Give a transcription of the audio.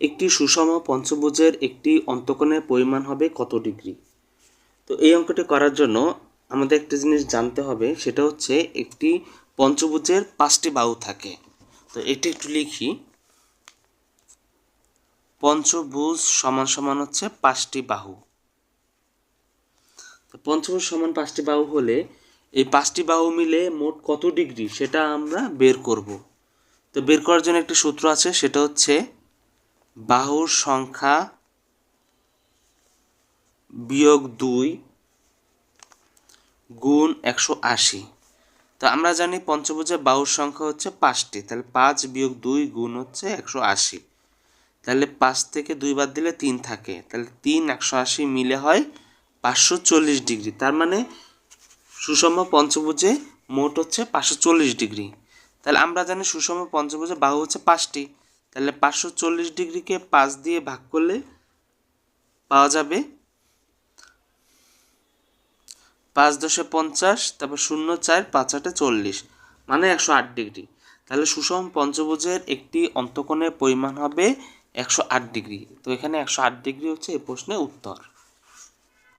একটি সুষম পঞ্চভুজের একটি অন্তকোণের পরিমাণ হবে কত ডিগ্রি? তো এই অঙ্কটি করার জন্য আমাদের একটা জিনিস জানতে হবে, সেটা হচ্ছে একটি পঞ্চভুজের পাঁচটি বাহু থাকে। তো এটি একটু লিখি। পঞ্চভুজ সমান সমান হচ্ছে পাঁচটি বাহু। তো পঞ্চভুজ সমান পাঁচটি বাহু হলে এই পাঁচটি বাহু মিলে মোট কত ডিগ্রি সেটা আমরা বের করব। তো বের করার জন্য একটি সূত্র আছে, সেটা হচ্ছে বাহুর সংখ্যা বিয়োগ দুই গুণ একশো আশি। তো আমরা জানি পঞ্চভুজের বাহুর সংখ্যা হচ্ছে পাঁচটি, তাহলে পাঁচ বিয়োগ দুই গুণ হচ্ছে একশো আশি। তাহলে পাঁচ থেকে দুই বাদ দিলে তিন থাকে, তাহলে তিন একশো আশি মিলে হয় পাঁচশো চল্লিশ ডিগ্রি। তার মানে সুষম পঞ্চভুজে মোট হচ্ছে পাঁচশো চল্লিশ ডিগ্রি। তাহলে আমরা জানি সুষম পঞ্চভুজে বাহু হচ্ছে পাঁচটি। তাহলে পাঁচশো চল্লিশ ডিগ্রিকে পাঁচ দিয়ে ভাগ করলে পাওয়া যাবে পাঁচ দশে পঞ্চাশ, তারপর শূন্য চার, পাঁচ আটে চল্লিশ মানে একশো আট ডিগ্রি। তাহলে সুষম পঞ্চভুজের একটি অন্তকোণের পরিমাণ হবে একশো আট ডিগ্রি। তো এখানে একশো আট ডিগ্রি হচ্ছে এই প্রশ্নের উত্তর।